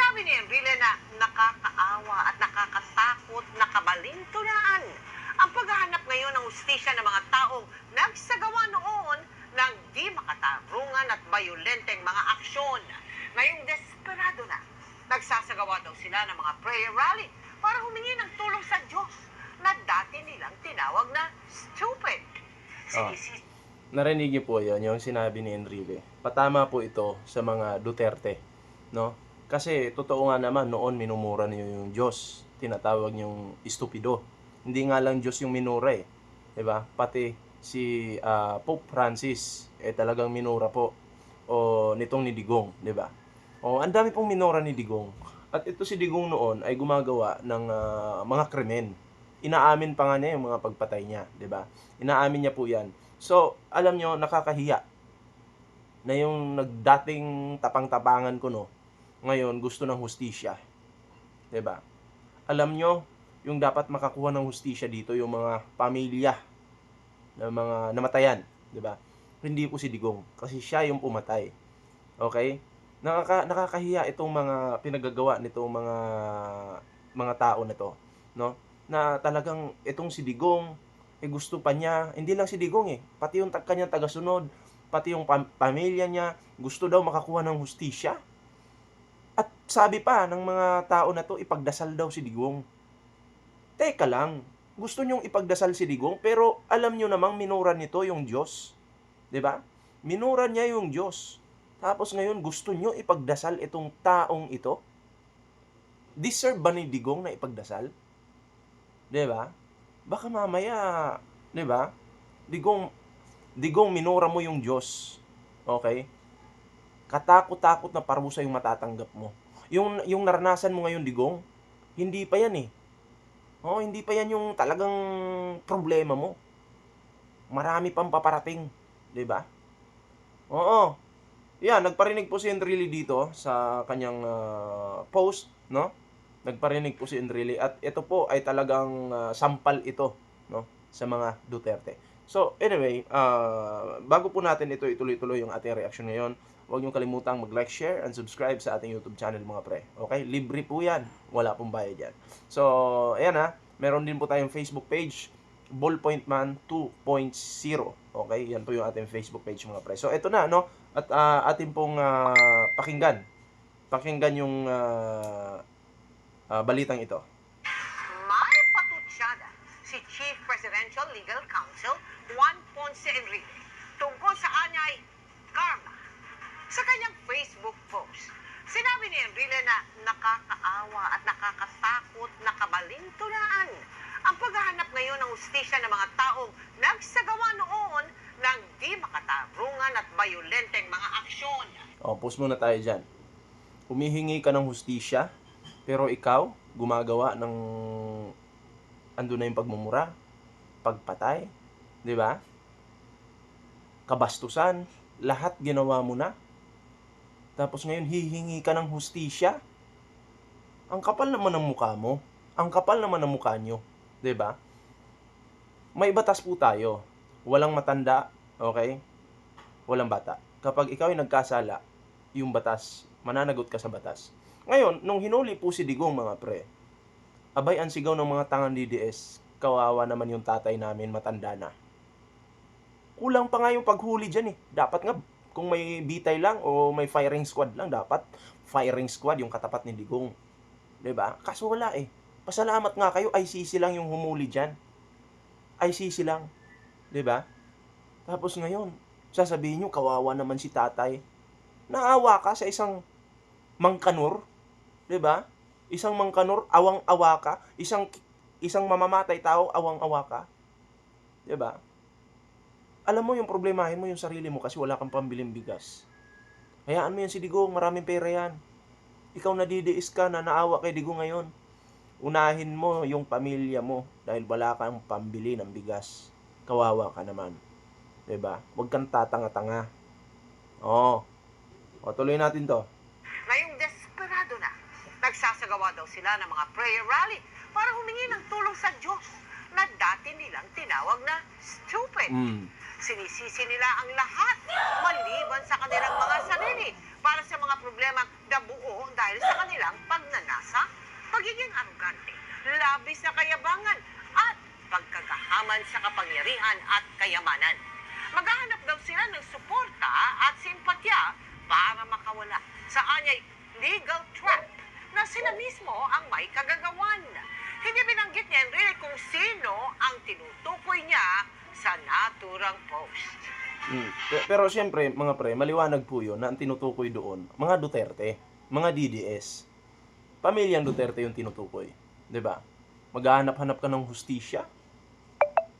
Sinabi ni Enrile na nakakaawa at nakakatakot na kabalintunaan ang paghahanap ngayon ng ustisya ng mga taong nagsagawa noon ng di makatarungan at bayolenteng mga aksyon. Ngayong desperado na, nagsasagawa daw sila ng mga prayer rally para humingi ng tulong sa Diyos na dati nilang tinawag na stupid. Sinisi- Narinig niyo po yon yung sinabi ni Enrile. Patama po ito sa mga Duterte. No? Kasi totoo nga naman, noon minumura niyo yung Diyos. Tinatawag niyong estupido. Hindi nga lang Diyos yung minura eh. 'Di ba? Pati si ah, Pope Francis eh talagang minura po o nitong ni Digong, 'di ba? O ang dami pong minura ni Digong. At ito si Digong noon ay gumagawa ng ah, mga krimen. Inaamin pa nga niya yung mga pagpatay niya, 'di ba? Inaamin niya po 'yan. So, alam nyo, nakakahiya na yung nagdating tapang-tapangan ko, no, ngayon gusto ng hustisya. 'Di ba? Alam nyo, yung dapat makakuha ng hustisya dito, yung mga pamilya ng mga namatayan. 'di ba? Hindi po si Digong, kasi siya yung pumatay. Okay? Nakaka, nakakahiya itong mga pinagagawa nitong mga mga tao na to, no? Na talagang itong si Digong, eh gusto pa niya, hindi lang si Digong eh, pati yung kanyang tagasunod, pati yung pam- pamilya niya, gusto daw makakuha ng hustisya. At sabi pa ng mga tao na to, ipagdasal daw si Digong. Teka lang, gusto niyong ipagdasal si Digong, pero alam niyo namang minura nito yung Diyos. 'Di ba? Minura niya yung Diyos. Tapos ngayon gusto niyo ipagdasal itong taong ito? Deserve ba ni Digong na ipagdasal? ba? Baka mamaya, ba? Digong Digong minura mo yung Diyos. Okay? Katakot-takot na parusa yung matatanggap mo. Yung yung naranasan mo ngayon, Digong, hindi pa yan eh. Oh, hindi pa yan yung talagang problema mo. Marami pang paparating, 'di ba? Oo. Yan, nagparinig po si Enrile dito sa kanyang ah, post, no? Nagparinig po si Enrile at ito po ay talagang ah, sampal ito, no, sa mga Duterte. So, anyway, ah, bago po natin ito ituloy-tuloy yung ating reaction ngayon, huwag niyo kalimutang mag-like, share, and subscribe sa ating YouTube channel mga pre. Okay? Libre po yan. Wala pong bayad yan. So, ayan ha. Meron din po tayong Facebook page, Ballpoint Man 2.0. Okay? Yan po yung ating Facebook page mga pre. So, ito na, no? At ah, atin pong ah, pakinggan. Pakinggan yung ah, ah, balitang ito. May patutsada si Chief Presidential Legal Counsel Juan Ponce Enrique tungkol sa anyay karma. Sa kanyang Facebook post, sinabi ni Enrile na nakakaawa at nakakatakot na kabalintunaan ang paghahanap ngayon ng ustisya ng mga taong nagsagawa noon ng di makatarungan at bayolenteng mga aksyon. O, pause muna tayo dyan. Humihingi ka ng hustisya, pero ikaw, gumagawa ng ando na yung pagmumura, pagpatay, di ba? Kabastusan, lahat ginawa mo na. Tapos ngayon, hihingi ka ng hustisya. Ang kapal naman ng mukha mo. Ang kapal naman ng mukha nyo. ba? May batas po tayo. Walang matanda, okay? Walang bata. Kapag ikaw ay nagkasala, yung batas, mananagot ka sa batas. Ngayon, nung hinuli po si Digong mga pre, abay ang sigaw ng mga tangang DDS, kawawa naman yung tatay namin, matanda na. Kulang pa nga yung paghuli dyan eh. Dapat nga, kung may bitay lang o may firing squad lang, dapat firing squad yung katapat ni Digong. 'Di ba? Kaso wala eh. Pasalamat nga kayo, ICC lang yung humuli dyan. ICC lang. ba? Tapos ngayon, sasabihin nyo, kawawa naman si tatay. Naawa ka sa isang mangkanur. 'Di ba? Isang mangkanur, awang-awa ka. Isang isang mamamatay tao, awang-awa ka. ba? Alam mo yung problemahin mo yung sarili mo kasi wala kang pambiling bigas. Hayaan mo yan si Digong, maraming pera yan. Ikaw nadidiis ka na naawa kay Digong ngayon. Unahin mo yung pamilya mo dahil wala kang pambili ng bigas. Kawawa ka naman. 'Di ba? Huwag kang tatanga-tanga. Oo. O, tuloy natin to. Ngayong desperado na, nagsasagawa daw sila ng mga prayer rally para humingi ng tulong sa Diyos na dati nilang tinawag na stupid. Mm. Sinisisi nila ang lahat maliban sa kanilang mga sarili para sa mga problema problemang nabuo dahil sa kanilang pagnanasa, pagiging arugante, labis na kayabangan at pagkagahaman sa kapangyarihan at kayamanan. Maghahanap daw sila ng suporta at simpatya para makawala sa anyay legal trap na sila mismo ang may kagagawan. Hindi binanggit niya Enrile kung sino ang tinutukoy niya sa naturang post. Mm. Pe- Pero siyempre, mga pre, maliwanag po yun na ang tinutukoy doon, mga Duterte, mga DDS. Pamilyang Duterte yung tinutukoy. ba? Maghahanap-hanap ka ng hustisya.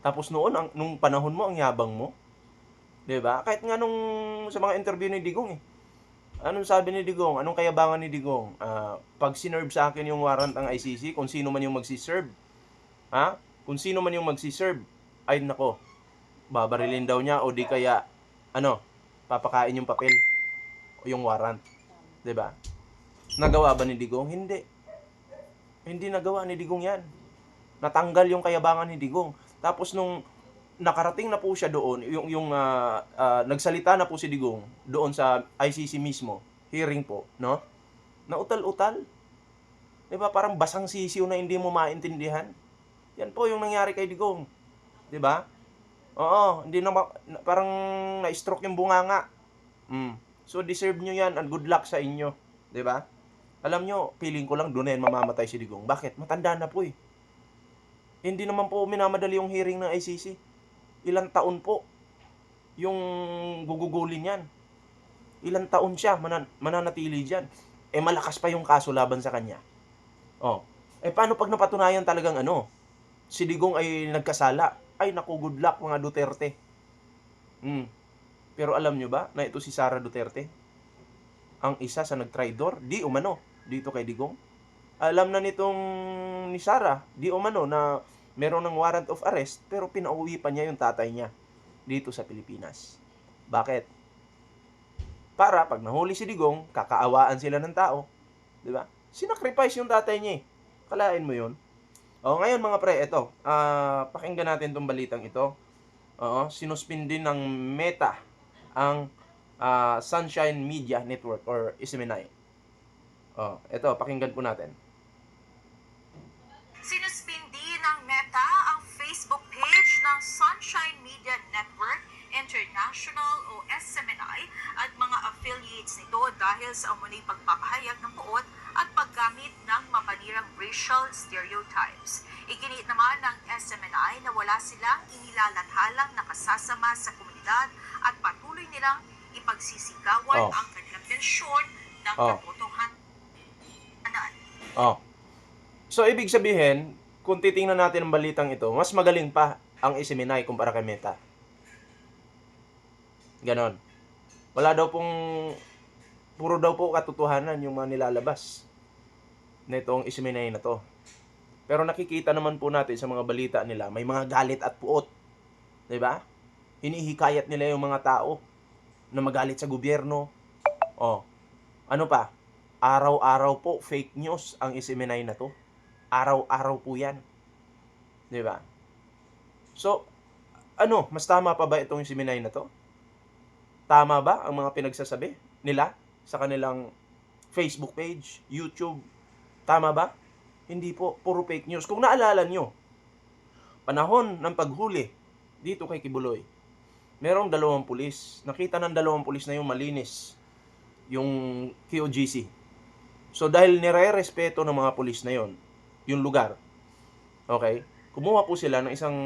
Tapos noon, ang, nung panahon mo, ang yabang mo. ba? Kahit nga nung sa mga interview ni Digong eh. Anong sabi ni Digong? Anong kayabangan ni Digong? Ah, pag sinerve sa akin yung warrant ang ICC, kung sino man yung magsiserve. Ha? Kung sino man yung magsiserve, ay nako, babarilin daw niya o di kaya ano, papakain yung papel o yung warrant. 'Di ba? Nagawa ba ni Digong? Hindi. Hindi nagawa ni Digong 'yan. Natanggal yung kayabangan ni Digong. Tapos nung nakarating na po siya doon, yung yung ah, ah, nagsalita na po si Digong doon sa ICC mismo, hearing po, no? Nautal-utal. 'Di ba? Parang basang sisiw na hindi mo maintindihan. Yan po yung nangyari kay Digong. 'Di ba? Oo, hindi na parang na-stroke yung bunganga. Mm. So deserve nyo yan and good luck sa inyo, 'di ba? Alam nyo, feeling ko lang doon na yan mamamatay si Digong. Bakit? Matanda na po eh. Hindi naman po minamadali yung hearing ng ICC. Ilang taon po yung gugugulin yan. Ilang taon siya manan- mananatili dyan. Eh malakas pa yung kaso laban sa kanya. Oh. Eh paano pag napatunayan talagang ano? Si Digong ay nagkasala. Ay naku, good luck mga Duterte. Hmm. Pero alam nyo ba na ito si Sara Duterte? Ang isa sa nagtraidor, di umano, dito kay Digong. Alam na nitong ni Sara, di umano na meron ng warrant of arrest, pero pinauwi pa niya yung tatay niya dito sa Pilipinas. Bakit? Para pag nahuli si Digong, kakaawaan sila ng tao. Di ba? Sinacrifice yung tatay niya eh. Kalain mo yun. O, ngayon mga pre, ito. ah pakinggan natin tong balitang ito. Oo, sinuspin din ng Meta ang ah, Sunshine Media Network or SMNI. Oh, ito, pakinggan po natin. Sinuspindi ng Meta ang Facebook page ng Sunshine Media Network International o SMNI at mga affiliates nito dahil sa umunay pagpapahayag SMNI na wala silang inilalathalang nakasasama sa komunidad at patuloy nilang ipagsisigawan Oh. ang kanilang pensyon ng Oh. katotohanan. Oh. So, ibig sabihin, kung titingnan natin ang balitang ito, mas magaling pa ang SMNI kumpara kay Meta. Ganon. Wala daw pong, puro daw po katotohanan yung mga nilalabas na itong SMNI na to. Pero nakikita naman po natin sa mga balita nila, may mga galit at puot. 'Di ba? Hinihikayat nila yung mga tao na magalit sa gobyerno. Oh. Ano pa? Araw-araw po fake news ang SMNI na to. Araw-araw po 'yan. 'Di ba? So, ano, mas tama pa ba itong SMNI na to? Tama ba ang mga pinagsasabi nila sa kanilang Facebook page, YouTube? Tama ba? Hindi po, puro fake news. Kung naalala nyo, panahon ng paghuli dito kay Kibuloy, merong dalawang pulis. Nakita ng dalawang pulis na yung malinis yung QGC. So dahil nire-respeto ng mga pulis na yon yung lugar, okay, kumuha po sila ng isang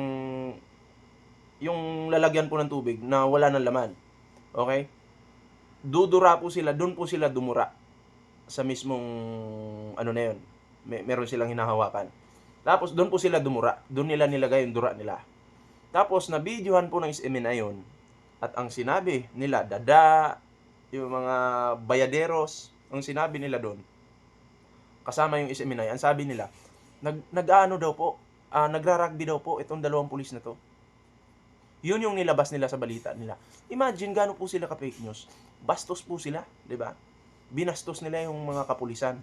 yung lalagyan po ng tubig na wala ng laman. Okay? Dudura po sila, doon po sila dumura sa mismong ano na yun. May, meron silang hinahawakan. Tapos doon po sila dumura. Doon nila nilagay yung dura nila. Tapos na videohan po ng SMN na yun. At ang sinabi nila, dada, yung mga bayaderos, ang sinabi nila doon, kasama yung SMN na yan, ang sabi nila, nag, nag-ano daw po, ah, nagra-rugby daw po itong dalawang pulis na to. Yun yung nilabas nila sa balita nila. Imagine gaano po sila ka-fake news. Bastos po sila, 'di ba? Binastos nila yung mga kapulisan.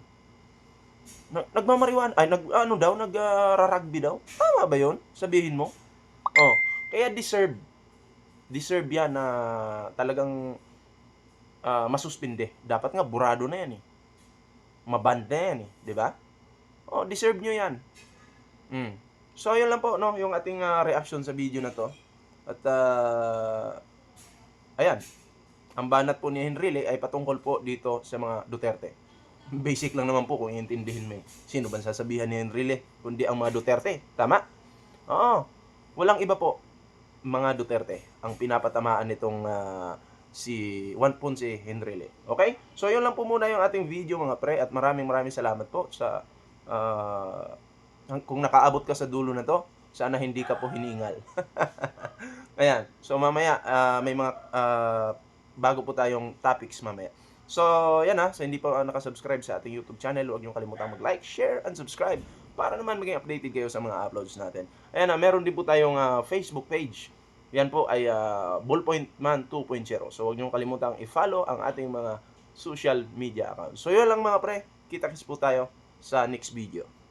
Na, nagmamariwan, ay nag ano daw, nagrarugby daw. Tama ba 'yon? Sabihin mo. Oh, kaya deserve deserve yan na talagang ah, masuspinde. Dapat nga burado na yan eh. Maband na yan eh, 'di ba? Oh, deserve nyo yan. Mm. So, yun lang po, no, yung ating ah, reaction sa video na to. At, ah, ayan, ang banat po ni Henrile ay patungkol po dito sa mga Duterte. Basic lang naman po kung iintindihin mo. eh. Sino ba sasabihan ni Henrile kundi ang mga Duterte? Tama? Oo. Walang iba po mga Duterte ang pinapatamaan nitong ah, si Juan Ponce Henrile. Okay? So, yun lang po muna yung ating video mga pre at maraming maraming salamat po sa ang- kung nakaabot ka sa dulo na to, sana hindi ka po hiningal. Ayan. So mamaya ah, may mga ah, bago po tayong topics mamaya. So, yan ha. So, hindi pa ah, nakasubscribe sa ating YouTube channel, huwag niyo kalimutang mag-like, share, and subscribe para naman maging updated kayo sa mga uploads natin. Ayan na, meron din po tayong ah, Facebook page. Yan po ay ah, Ballpoint Man 2.0. So, huwag niyo kalimutang i-follow ang ating mga social media accounts. So, yun lang mga pre. Kita-kits po tayo sa next video.